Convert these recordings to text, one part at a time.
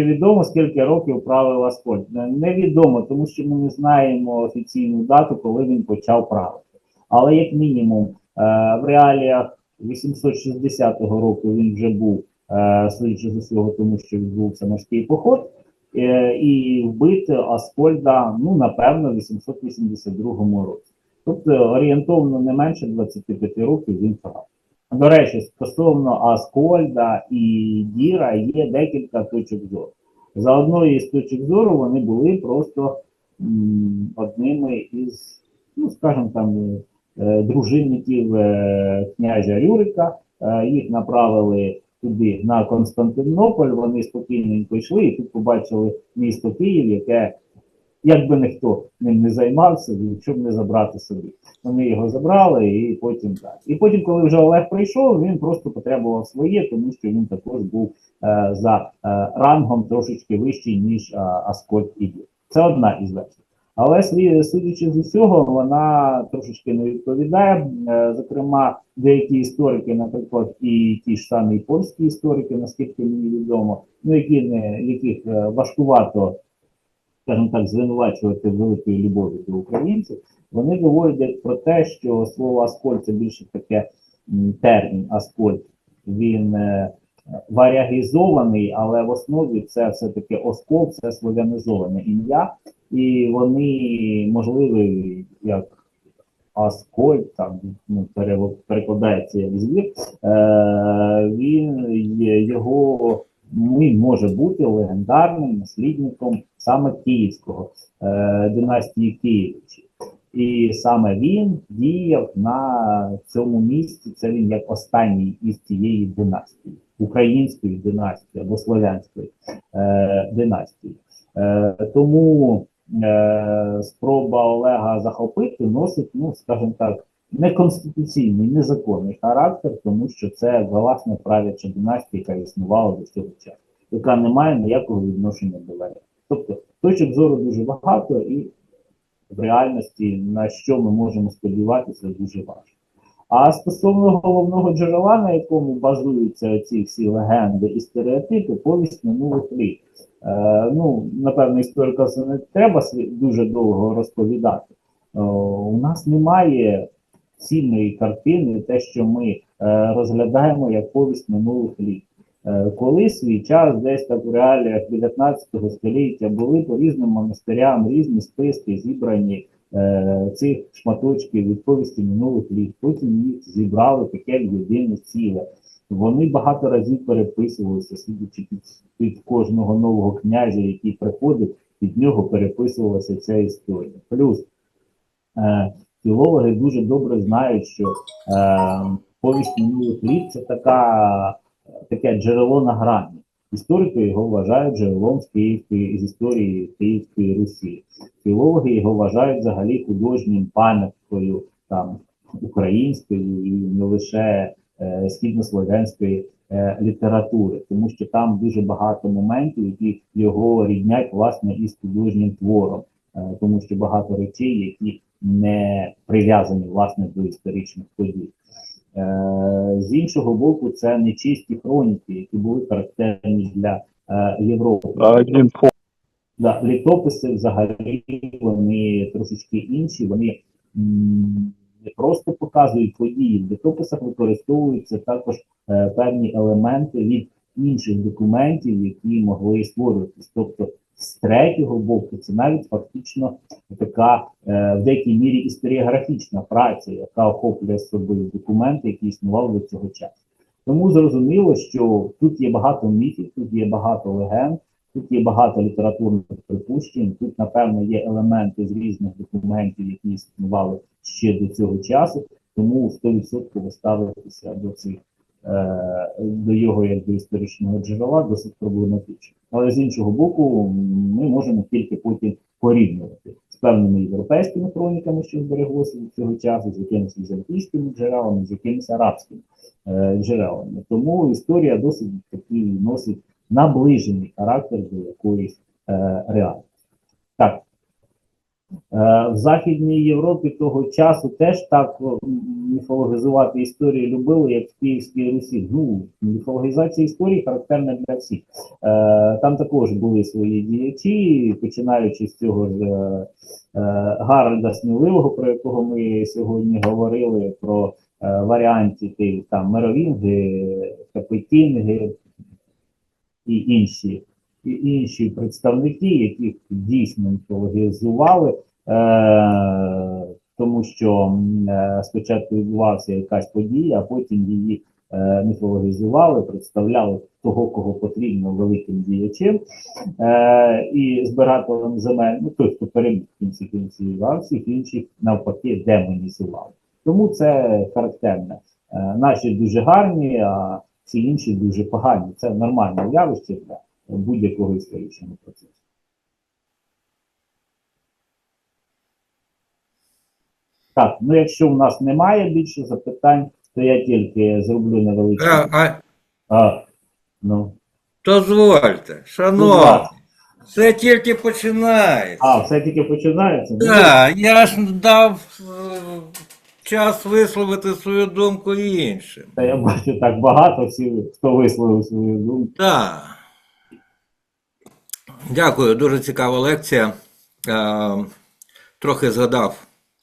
Чи відомо, скільки років правив Аскольд? Невідомо, тому що ми не знаємо офіційну дату, коли він почав правити. Але як мінімум, е, в реаліях 860 року він вже був, е, судячи з усього, тому що відбувся морський поход, е, і вбити Аскольда, ну, напевно, в 882 році. Тобто орієнтовно не менше 25 років він правив. До речі, стосовно Аскольда і Діра є декілька точок зору. За одною з точок зору вони були просто одними із, ну скажімо там, е, дружинників е, князя Рюрика. Е, їх направили туди на Константинополь. Вони спокійненько йшли і тут побачили місто Київ, яке якби ніхто ним не займався, щоб не забрати собі. Вони його забрали і потім так. І потім, коли вже Олег прийшов, він просто потребував своє, тому що він також був е, за е, рангом трошечки вищий, ніж е, Аскольд і Дір. Це одна із версій. Але судячи з усього, вона трошечки не відповідає. Е, Зокрема, деякі історики, наприклад, і ті ж самі польські історики, наскільки мені відомо, ну які не яких е, важкувато скажімо так, звинувачувати великою любов'ю до українців, вони говорять про те, що слово Аскольд це більше таке термін Аскольд. Він е, варіагізований, але в основі це все-таки Оскол, це слов'янізоване ім'я, і вони можливі як Аскольд, там ну, перекладається як звір, е, він його він може бути легендарним наслідником саме Київського е, династії Києвичів. І саме він діяв на цьому місці. Це він як останній із цієї династії, української династії або слов'янської е, династії. Е, тому е, спроба Олега захопити носить, ну скажімо так, неконституційний, незаконний характер, тому що це власне правяча династія, яка існувала до цього часу, яка не має ніякого відношення до Варяг. Тобто точок зору дуже багато, і в реальності на що ми можемо сподіватися, дуже важко. А стосовно головного джерела, на якому базуються ці всі легенди і стереотипи, повість минулих літ. Е, ну, напевно, історика це не треба дуже довго розповідати. Е, у нас немає цільної картини, те, що ми е, розглядаємо як повість минулих літ. Е, коли свій час, десь так в реаліях 19 століття, були по різним монастирям різні списки зібрані е, цих шматочків від повісті минулих літ. Потім їх зібрали таке єдине ціле. Вони багато разів переписувалися, судячи під, під кожного нового князя, який приходив, під нього переписувалася ця історія. Плюс е, філологи дуже добре знають, що е, повість минулих літ це така, таке джерело на грані. Історики його вважають джерелом з Київської з історії Київської Русі. Філологи його вважають взагалі художнім пам'яткою там української і не лише е, східнослов'янської е, літератури, тому що там дуже багато моментів, які його ріднять власне із художнім твором, е, тому що багато речей, які не прив'язані власне до історичних подій. Е, з іншого боку, це нечисті хроніки, які були характерні для е, Європи. Да, літописи взагалі вони трошечки інші, вони не просто показують події. В літописах використовуються також е, певні елементи від інших документів, які могли створюватись. Тобто, з третього боку, це навіть фактично така е, в деякій мірі історіографічна праця, яка охоплює собою документи, які існували до цього часу. Тому зрозуміло, що тут є багато міфів, тут є багато легенд. Тут є багато літературних припущень. Тут, напевно, є елементи з різних документів, які існували ще до цього часу. Тому 100% ставитися до цих до його як до історичного джерела досить проблематично. Але з іншого боку, ми можемо тільки потім порівнювати з певними європейськими хроніками, що збереглося цього часу, з якимись візантійськими джерелами, з якимись арабськими е, джерелами. Тому історія досить такий носить наближений характер до якоїсь е, реальності. Так, Е, В Західній Європі того часу теж так міфологізувати історію любили, як в Київській Русі. Ну, міфологізація історії характерна для всіх. Е, Там також були свої діячі, починаючи з цього ж е, е, Гарольда Сміливого, про якого ми сьогодні говорили, про е, варіанти там Меровінги, Капетінги і інші, і інші представники, яких дійсно міфологізували, е, тому що е, спочатку відбувався якась подія, а потім її е, міфологізували, представляли того, кого потрібно великим діячем і збирателем земель, ну той, хто переміг в кінці кінців, а всіх інших навпаки демонізували. Тому це характерне. Наші дуже гарні, а всі інші дуже погані. Це нормальне явище будь-якого історичного процесу. Так, ну якщо у нас немає більше запитань, то я тільки зроблю невеличкий. А, а, А, ну, дозвольте, шановні, це тільки починається. а, все тільки починається. Ну, Так, я ж дав е, час висловити свою думку іншим. Та я бачу так багато всі, хто висловив свою думку. Так. Дякую, дуже цікава лекція. Е, трохи згадав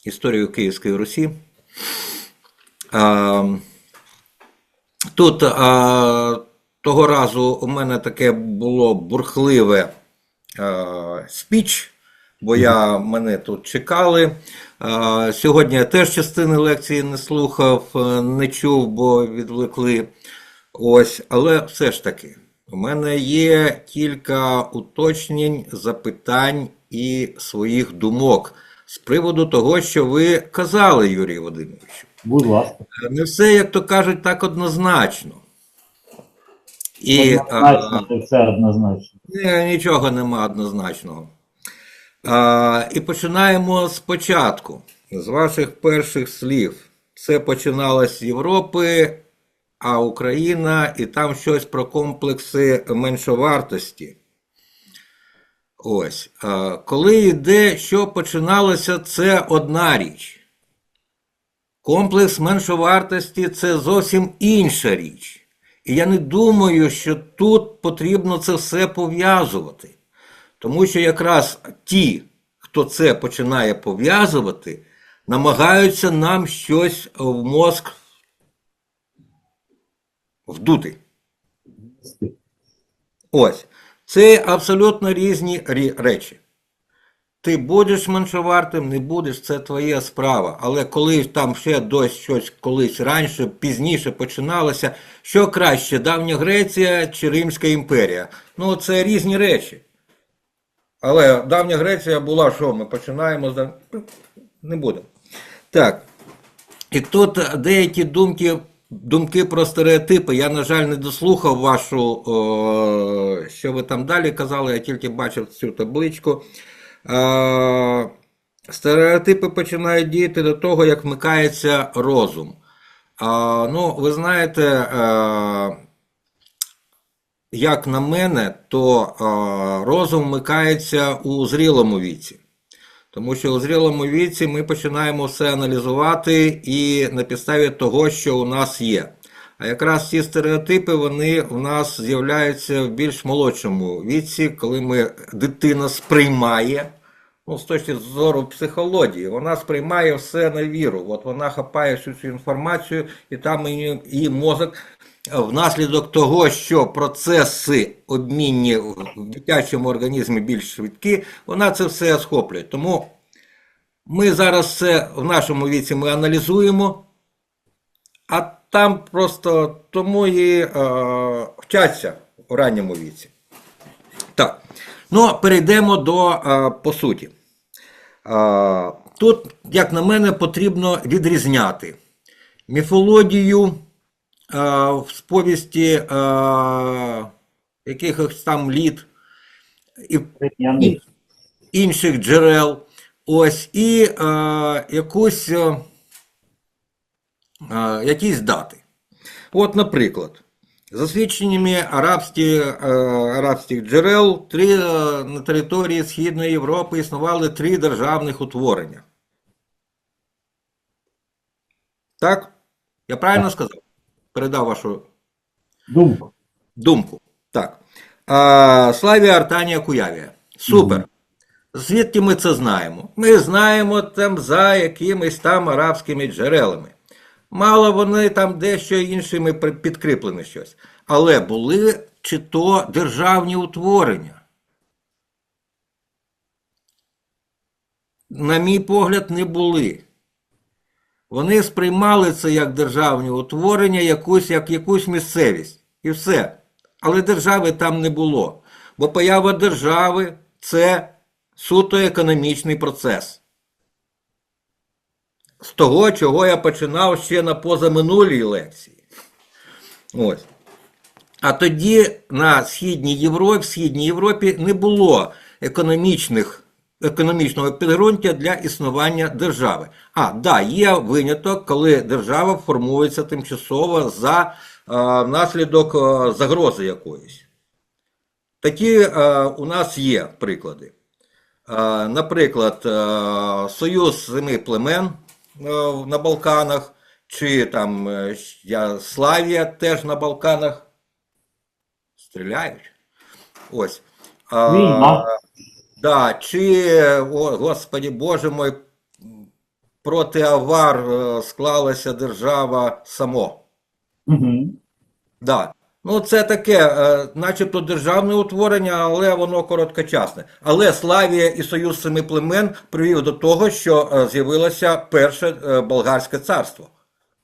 історію Київської Русі. Е, тут е, того разу у мене таке було бурхливе спіч, бо я, мене тут чекали. Сьогодні я теж частини лекції не слухав, не чув, бо відвлекли. Ось, але все ж таки, у мене є кілька уточнень, запитань і своїх думок з приводу того, що ви казали, Юрій Володимирович. Будь ласка. Не все, як то кажуть, так однозначно. І Однозначно, це все однозначно. ні, нічого нема однозначного. А, і починаємо спочатку, з ваших перших слів. Це починалось з Європи, а Україна, і там щось про комплекси меншовартості. Ось. Коли йде, що починалося, це одна річ. Комплекс меншовартості це зовсім інша річ. І я не думаю, що тут потрібно це все пов'язувати. Тому що якраз ті, хто це починає пов'язувати, намагаються нам щось в мозк вдути. Ось. Це абсолютно різні речі. Ти будеш меншовартим, не будеш, це твоя справа. Але коли там ще дось щось колись раніше, пізніше починалося, що краще, Давня Греція чи Римська імперія? Ну, це різні речі. Але Давня Греція була, що ми починаємо з не будемо. Так. І тут деякі думки, думки про стереотипи. Я, на жаль, не дослухав вашу, о, що ви там далі казали, я тільки бачив цю табличку. Е, Стереотипи починають діяти до того, як вмикається розум. Ну, ви знаєте, е, як на мене, то е, розум вмикається у зрілому віці. Тому що у зрілому віці ми починаємо все аналізувати і на підставі того, що у нас є. А якраз ці стереотипи вони у нас з'являються в більш молодшому віці, коли ми дитина сприймає. Ну, з точки зору психології, вона сприймає все на віру. От вона хапає всю цю інформацію, і там її, її мозок внаслідок того, що процеси обмінні в дитячому організмі більш швидкі, вона це все схоплює. Тому ми зараз це в нашому віці ми аналізуємо, а там просто тому і е, вчаться у ранньому віці. Так. Ну, перейдемо до е, по суті. Е, Тут, як на мене, потрібно відрізняти міфологію в сповісті е, якихось там літ і інших джерел. Ось, і е, якусь, е, е, якісь дати. От, наприклад, За свідченнями арабських, е, арабських джерел, три, е, на території Східної Європи існували три державних утворення. Так? Я правильно сказав? Передав вашу Думку. думку. Так. А, Славія Артанія Куявія. Супер. Звідки ми це знаємо? Ми знаємо там за якимись там арабськими джерелами. Мало вони там дещо іншими підкріплені щось. Але були чи то державні утворення. На мій погляд, не були. Вони сприймали це як державні утворення, якусь, як якусь місцевість. І все. Але держави там не було. Бо поява держави це суто економічний процес. З того, чого я починав ще на позаминулій лекції. Ось. А тоді на Східній Європі, в Східній Європі не було економічних, економічного підґрунтя для існування держави. А, да, є виняток, коли держава формується тимчасово за е, наслідок е, загрози якоїсь. Такі е, у нас є приклади. Наприклад, Союз семи племен на Балканах, чи там Славія теж на Балканах. Стріляють. Ось. Війна. Да, чи, о, Господі Боже мой, проти авар е, склалася держава само. Угу. Да. Ну, це таке, е, начебто державне утворення, але воно короткочасне. Але Славія і Союз семи племен привів до того, що е, з'явилося перше болгарське царство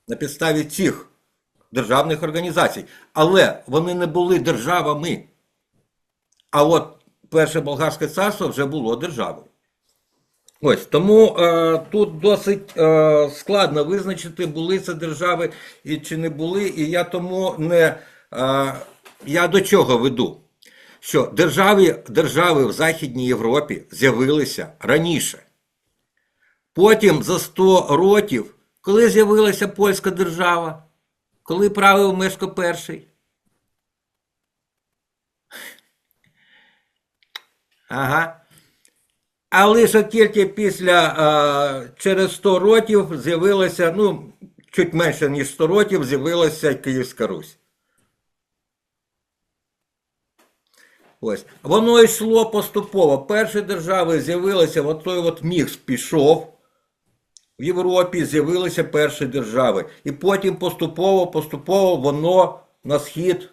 на підставі цих державних організацій. Але вони не були державами. А от перше болгарське царство вже було державою. Ось тому е, тут досить е, складно визначити, були це держави і чи не були. І я тому не е, я до чого веду? Що держави, держави в Західній Європі з'явилися раніше. Потім за 100 років, коли з'явилася польська держава, коли правив Мешко І. Ага. А лише тільки після е, через 100 років з'явилася, ну, чуть менше, ніж 100 років, з'явилася Київська Русь. Ось. Воно йшло поступово. Перші держави з'явилися, от той от мікс пішов. В Європі з'явилися перші держави. І потім поступово, поступово воно на схід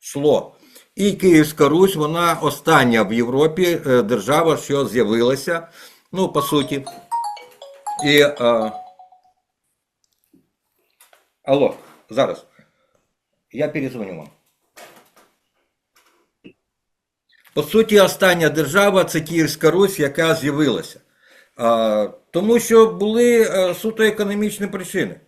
йшло. І Київська Русь, вона остання в Європі е, держава, що з'явилася, ну, по суті. І. Е... Алло, зараз. Я перезвоню вам. По суті, остання держава це Київська Русь, яка з'явилася. А, тому що були е, суто економічні причини.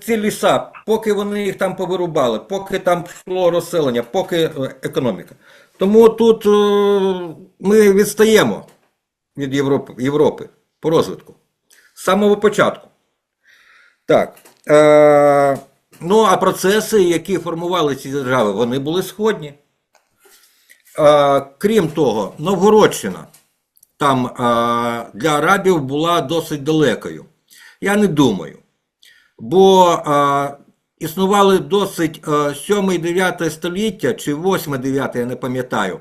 Ці ліса, поки вони їх там повирубали, поки там пішло розселення, поки е, економіка. Тому тут е, ми відстаємо від Європи, Європи по розвитку. З самого початку. Так. Е, ну, а процеси, які формували ці держави, вони були сходні. Е, крім того, Новгородщина там е, для арабів була досить далекою. Я не думаю. Бо е, існували досить е, 7-9 століття чи 8-9, я не пам'ятаю.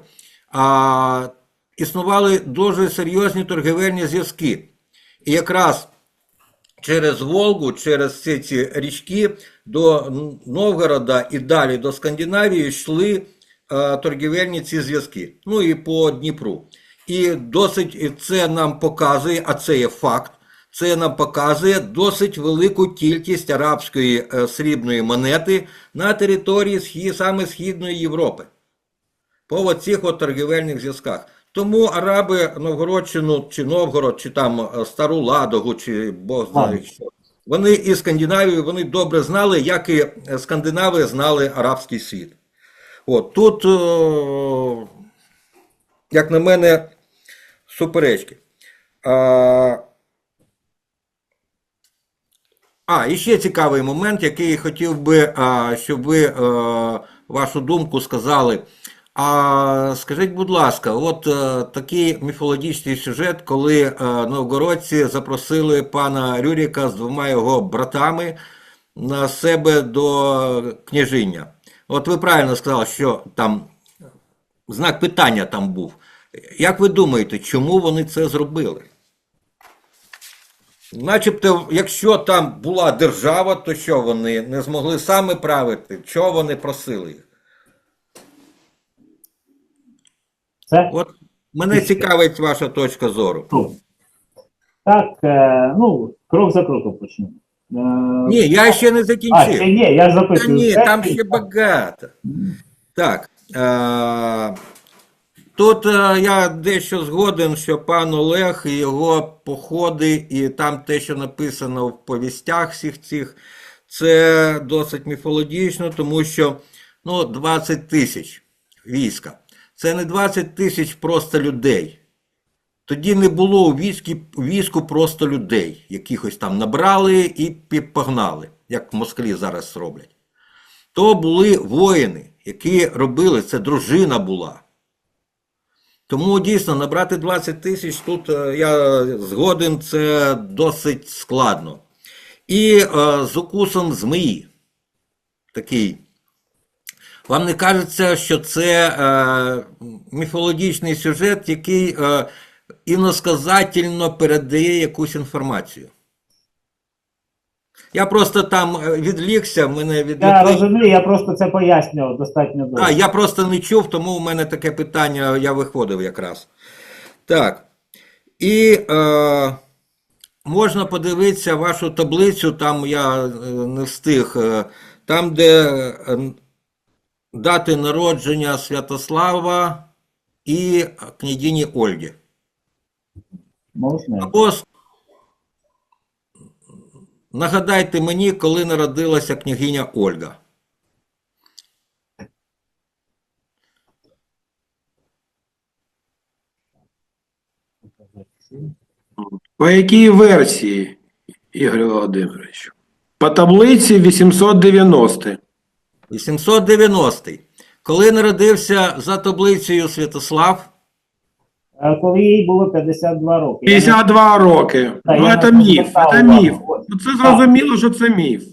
Існували дуже серйозні торгівельні зв'язки. І якраз через Волгу, через всі ці річки до Новгорода і далі до Скандинавії йшли е, торгівельні ці зв'язки. Ну і по Дніпру. І досить це нам показує, а це є факт. Це нам показує досить велику кількість арабської е, срібної монети на території саме Східної Європи. По цих от торгівельних зв'язках. Тому араби Новгородщину, чи Новгород, чи там е, Стару Ладогу, чи Бог знає що. Вони і Скандинавію вони добре знали, як і е, скандинави знали арабський світ. От тут, як на мене, суперечки. А, А, і ще цікавий момент, який хотів би, щоб ви вашу думку сказали. А скажіть, будь ласка, от е, такий міфологічний сюжет, коли е, новгородці запросили пана Рюріка з двома його братами на себе до княжиння. От ви правильно сказали, що там знак питання там був. Як ви думаєте, чому вони це зробили? Начебто, якщо там була держава, то що вони не змогли самі правити? Чого вони просили їх? Це От мене цікавить ваша точка зору. Ну, Так, е, ну, крок за кроком почнемо. Е, Ні, я ще не а, закінчив. ще ні, я Та ні, там ще багато. Так. Е- тут е, я дещо згоден, що пан Олег і його походи, і там те, що написано в повістях всіх цих, це досить міфологічно, тому що ну, 20 тисяч війська. Це не 20 тисяч просто людей. Тоді не було у війську, війську просто людей, якихось там набрали і погнали, як москалі зараз роблять. То були воїни, які робили, це дружина була. Тому дійсно набрати 20 тисяч тут е, я згоден, це досить складно. І е, з укусом змії. Такий. Вам не кажеться, що це е, міфологічний сюжет, який е, іносказательно передає якусь інформацію. Я просто там е, відлікся, мене Я відвлекли. розумію, я просто це пояснював достатньо довго. А, я просто не чув, тому у мене таке питання, я виходив якраз. Так. І е, можна подивитися вашу таблицю, там я е, не встиг, е, там, де дати народження Святослава і княгині Ольги. Можна? Або нагадайте мені, коли народилася княгиня Ольга. По якій версії, Ігор Володимирович? По таблиці 890. 890. Коли народився за таблицею Святослав, Е, Коли їй було 52 роки. Я не- 52 роки. Та, Ну, я це не міф, звертав це увагу. міф. Ну, це зрозуміло, що це міф.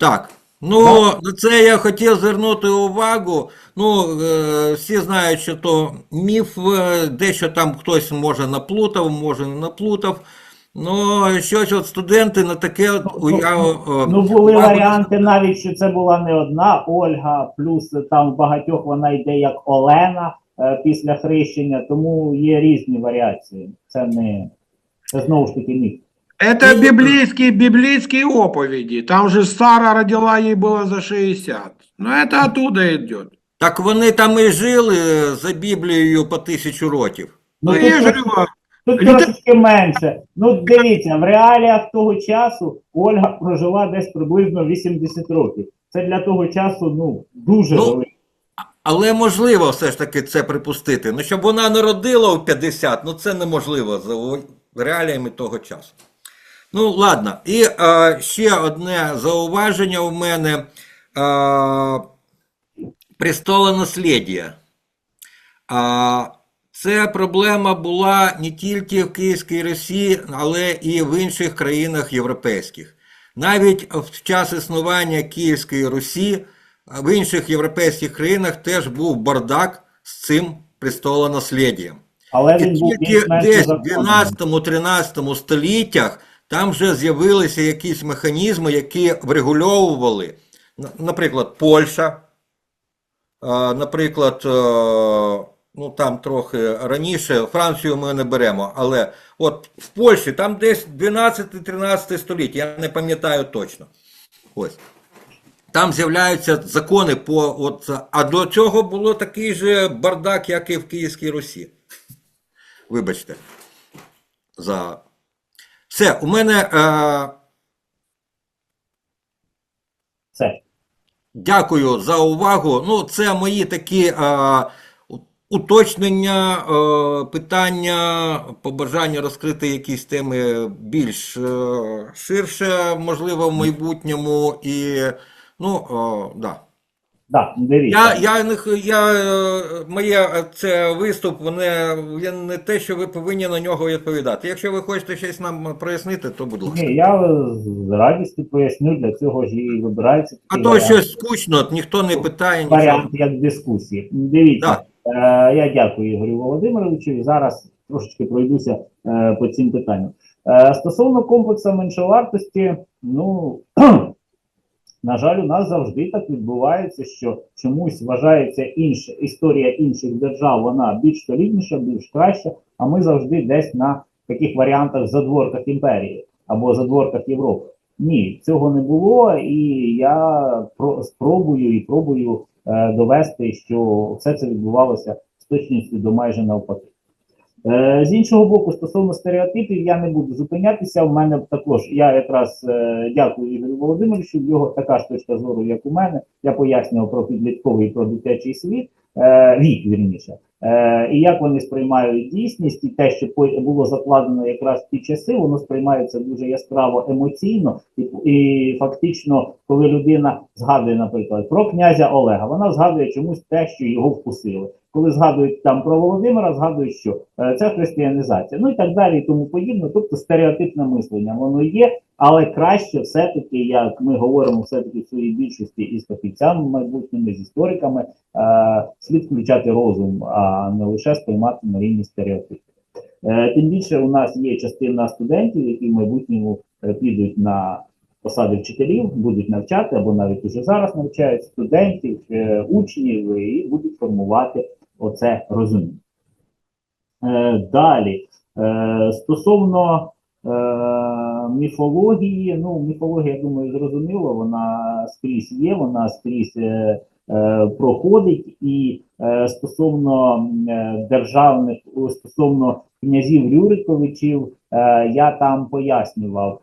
так. Ну, на це я хотів звернути увагу. Ну, е, всі знають, що то міф, е, дещо там хтось може наплутав, може не наплутав. Ну, щось от студенти на таке от уяв... Ну, були увагу- варіанти навіть, що це була не одна Ольга, плюс там в багатьох вона йде як Олена після хрещення, тому є різні варіації. Це не це знову ж таки міф. Это І- библейские, библейские оповеди. Там же Сара родила, ей было за 60. Но это оттуда идет. Так вони там і жили за Біблією по тисячу років. Ну, тут, я же трошки- говорю, тут Літа- трошечки менше. Ну, дивіться, в реаліях того часу Ольга прожила десь приблизно 80 років. Це для того часу ну дуже Ну, велико. але можливо все ж таки це припустити. Ну, щоб вона народила у 50, ну це неможливо за реаліями того часу. Ну, ладно. І е, ще одне зауваження у мене. Е, престолонасліддя. А, це проблема була не тільки в Київській Росії, але і в інших країнах європейських. Навіть в час існування Київської Русі в інших європейських країнах теж був бардак з цим престолонасліддям. Але він був тільки десь в 12-13 століттях там вже з'явилися якісь механізми, які врегульовували, наприклад, Польща, наприклад, е, ну там трохи раніше, Францію ми не беремо, але от в Польщі там десь 12-13 століття, я не пам'ятаю точно. Ось. Там з'являються закони по. От, а до цього було такий же бардак, як і в Київській Русі. Вибачте. За... Все, у мене. Е... Все. Дякую за увагу. Ну, це мої такі е, уточнення, е, питання, побажання розкрити якісь теми більш е, ширше, можливо, в майбутньому. І, ну, е, да. Так, дивіться. Я, я, я, е, моє е, це виступ, не, я не те, що ви повинні на нього відповідати. Якщо ви хочете щось нам прояснити, то будь ласка. Ні, я з радістю поясню, для цього ж і вибирається А то варіант. щось скучно, ніхто не питає нічого. варіант як дискусії. Дивіться, Так. е, я дякую Ігорю Володимировичу і зараз трошечки пройдуся е, по цим питанням. Е, стосовно комплексу меншовартості, ну на жаль, у нас завжди так відбувається, що чомусь вважається інша історія інших держав, вона більш солідніша, більш краща, а ми завжди десь на таких варіантах задворках імперії або задворках Європи. Ні, цього не було, і я про спробую і пробую е, довести, що все це відбувалося з точністю до майже навпаки. Е, з іншого боку, стосовно стереотипів, я не буду зупинятися. У мене також я якраз е, дякую Ігорю Володимировичу. Його така ж точка зору, як у мене. Я пояснював про підлітковий про дитячий світ, е, вік вірніше. І як вони сприймають дійсність, і те, що було закладено якраз в ті часи, воно сприймається дуже яскраво емоційно, і, і фактично, коли людина згадує, наприклад, про князя Олега, вона згадує чомусь те, що його вкусили. Коли згадують там про Володимира, згадують, що е, це християнізація, ну і так далі, і тому подібне. Тобто стереотипне мислення воно є, але краще все-таки, як ми говоримо, все-таки в своїй більшості із фахівцями майбутніми, з істориками, е, слід включати розум, а не лише сприймати на рівні стереотипів. Е, тим більше у нас є частина студентів, які в майбутньому підуть на посади вчителів, будуть навчати або навіть уже зараз навчають студентів, учнів і будуть формувати оце розуміння. Е, далі, е, стосовно е, міфології, ну, міфологія, я думаю, зрозуміло, вона скрізь є, вона скрізь проходить, і стосовно державних, стосовно князів Рюриковичів, я там пояснював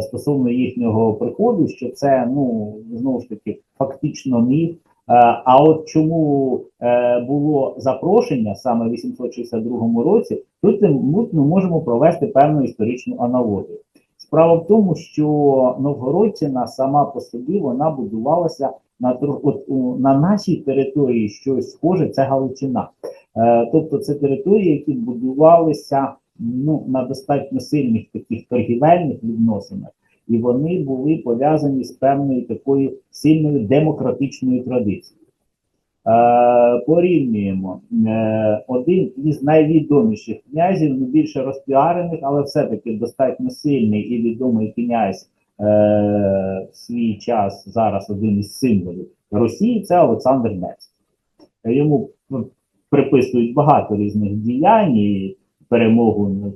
стосовно їхнього приходу, що це, ну, знову ж таки, фактично міф. Е, А от чому е, було запрошення саме в 862 році, тут ми, можемо провести певну історичну аналогію. Справа в тому, що Новгородщина сама по собі вона будувалася на от, на нашій території щось схоже, це Галичина. Е, тобто це території, які будувалися ну, на достатньо сильних таких торгівельних відносинах і вони були пов'язані з певною такою сильною демократичною традицією. Е, порівнюємо е, один із найвідоміших князів, не більше розпіарених, але все-таки достатньо сильний і відомий князь е, в свій час зараз один із символів Росії це Олександр Невський. Йому ну, приписують багато різних діянь, і перемогу на,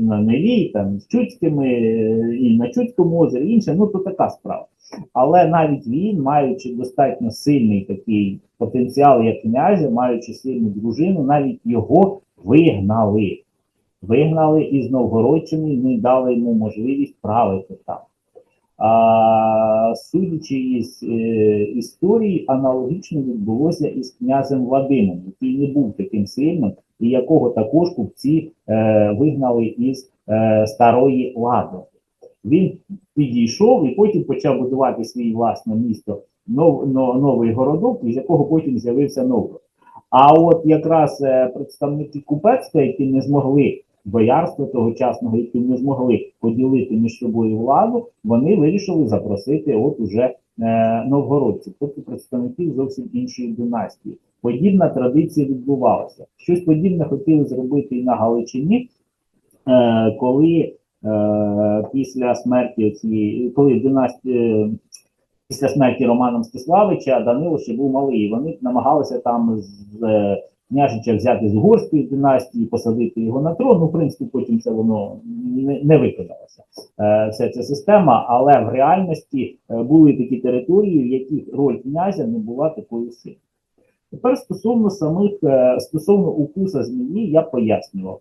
на Неві, там з Чудськими, е, і на Чудському озері, інше, ну то така справа. Але навіть він, маючи достатньо сильний такий потенціал як князя, маючи сильну дружину, навіть його вигнали. Вигнали із Новгородщини і не дали йому можливість правити там. А, судячи із е, історії, аналогічно відбулося із князем Вадимом, який не був таким сильним, і якого також купці е, вигнали із е, старої лади. Він підійшов і потім почав будувати свій власне місто, нов, но- новий городок, із якого потім з'явився Новгород. А от якраз е, представники купецтва, які не змогли боярства тогочасного, які не змогли поділити між собою владу, вони вирішили запросити от уже е, новгородців, тобто представників зовсім іншої династії. Подібна традиція відбувалася. Щось подібне хотіли зробити і на Галичині, е, коли е, після смерті цієї, коли династія. Після смерті Романа Мстиславича Данило ще був малий. Вони намагалися там з е, княжича взяти з угорської династії, посадити його на трон. Ну, в принципі, потім це воно не, не виконалося. Е, вся ця система, але в реальності е, були такі території, в яких роль князя не була такою сильною. Тепер стосовно самих, е, стосовно укуса змії, я пояснював.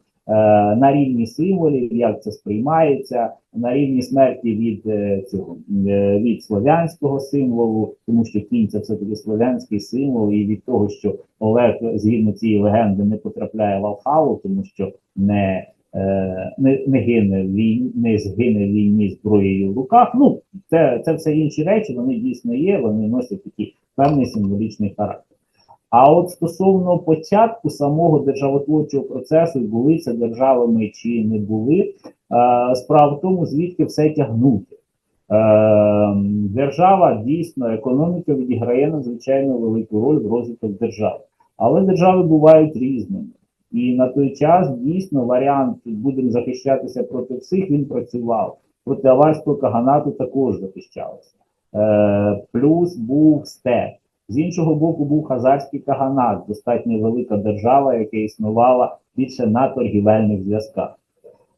на рівні символів, як це сприймається, на рівні смерті від е, цього е, від слов'янського символу, тому що кінь це все таки слов'янський символ, і від того, що Олег згідно цієї легенди не потрапляє в Алхаву, тому що не, е, не, не гине війні, не згине війні зброєю в руках. Ну це, це все інші речі, вони дійсно є, вони носять такий певний символічний характер. А от стосовно початку самого державотворчого процесу, були це державами чи не були, е, справа в тому, звідки все тягнути. Е, держава дійсно, економіка відіграє надзвичайно велику роль в розвиток держави. Але держави бувають різними. І на той час дійсно варіант будемо захищатися проти всіх, він працював. Проти аварського каганату також захищалося. Е, плюс був степ. З іншого боку, був хазарський каганат, достатньо велика держава, яка існувала більше на торгівельних зв'язках.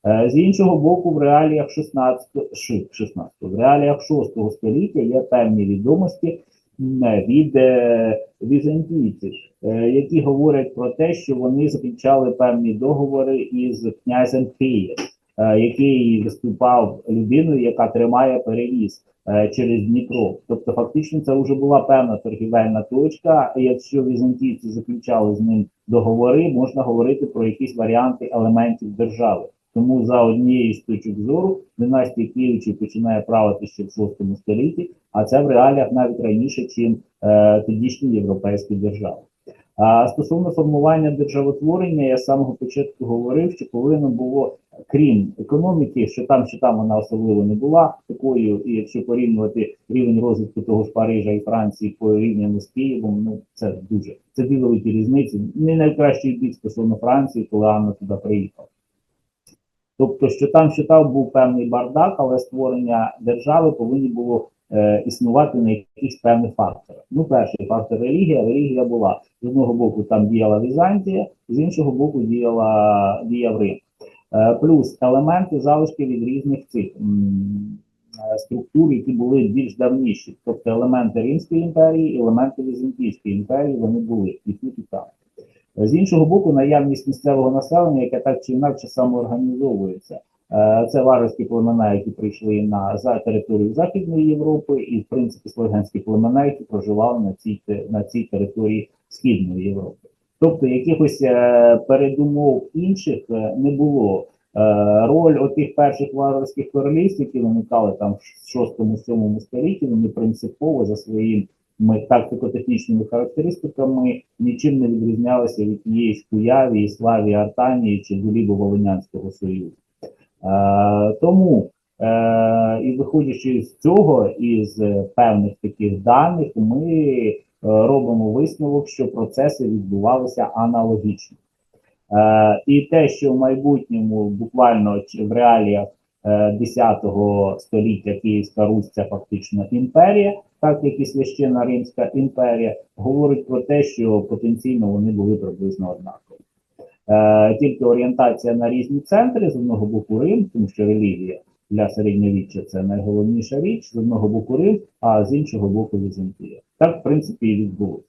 Е, З іншого боку, в реаліях 16, ши- 16 в реаліях 6 століття є певні відомості від е, візантійців, е, які говорять про те, що вони заключали певні договори із князем Києм, е, який виступав людиною, яка тримає перевіз через Дніпро. Тобто, фактично, це вже була певна торгівельна точка. і Якщо візантійці заключали з ним договори, можна говорити про якісь варіанти елементів держави. Тому за однією з точок зору династія Київичів починає правити ще в 6 столітті, а це в реаліях навіть раніше, чим е, тодішні європейські держави. А стосовно формування державотворення, я з самого початку говорив, що повинно було, крім економіки, що там, що там вона особливо не була такою, і якщо порівнювати рівень розвитку того ж Парижа і Франції порівняно з Києвом, ну це дуже це великі різниці. Не найкращий бік стосовно Франції, коли Анна туди приїхала. Тобто, що там, що там був певний бардак, але створення держави повинні було е, існувати на якихось певних факторах. Ну, перший фактор релігія. Релігія була з одного боку там діяла Візантія, з іншого боку діяла діяв Рим. Е, плюс елементи залишки від різних цих е, структур, які були більш давніші. Тобто елементи Римської імперії, елементи Візантійської імперії, вони були і тут, і там. З іншого боку, наявність місцевого населення, яке так чи інакше самоорганізовується. Е, Це варварські племена, які прийшли на за територію Західної Європи, і в принципі слов'янські племена, які проживали на цій на цій території Східної Європи. Тобто якихось е, передумов інших е, не було. Е, Роль отих перших варварських королівств, які виникали там в 6-7 столітті, вони принципово за своїм ми тактико-технічними характеристиками нічим не відрізнялися від тієї Куяві, Славі, Артанії чи Долібо-Волинянського союзу. Тому, і виходячи з цього, із певних таких даних, ми робимо висновок, що процеси відбувалися аналогічно. Е, і те, що в майбутньому, буквально чи в реаліях е, 10 століття Київська Русь це фактично імперія, так як і священна Римська імперія, говорить про те, що потенційно вони були приблизно однакові. Е, тільки орієнтація на різні центри, з одного боку Рим, тому що релігія для середньовіччя це найголовніша річ, з одного боку Рим, а з іншого боку Візантія. Так, в принципі, і відбулося.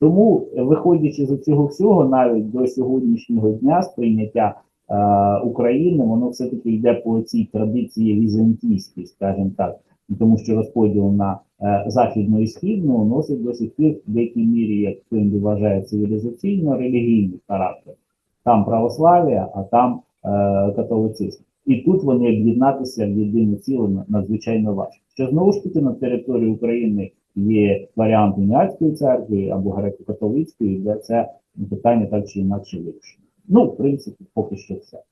Тому, виходячи з цього всього, навіть до сьогоднішнього дня сприйняття е, України, воно все-таки йде по цій традиції візантійській, скажімо так, тому що розподіл на е, західну і східну носить до сих пір в деякій мірі, як хто вважає цивілізаційно-релігійний характер. Там православ'я, а там е, католицизм. І тут вони об'єднатися в єдине ціле надзвичайно важко. Що знову ж таки на території України є варіант уніатської церкви або греко-католицької, де це питання так чи інакше вирішено. Ну, в принципі, поки що все.